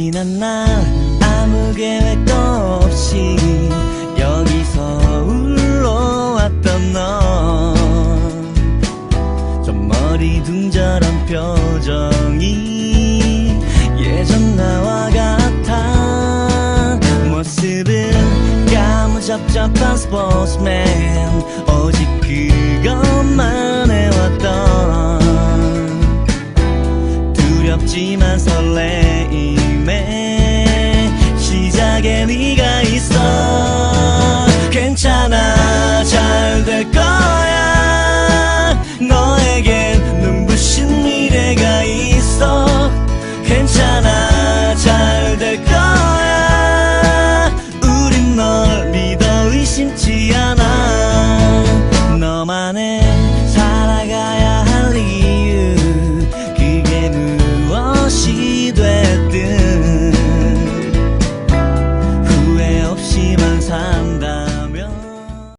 지난 날 아무 계획도 없이 여기서 울러왔던 넌저 머리 둥절한 표정이 예전 나와 같아. 모습은 까무잡잡한 스포츠맨 너만의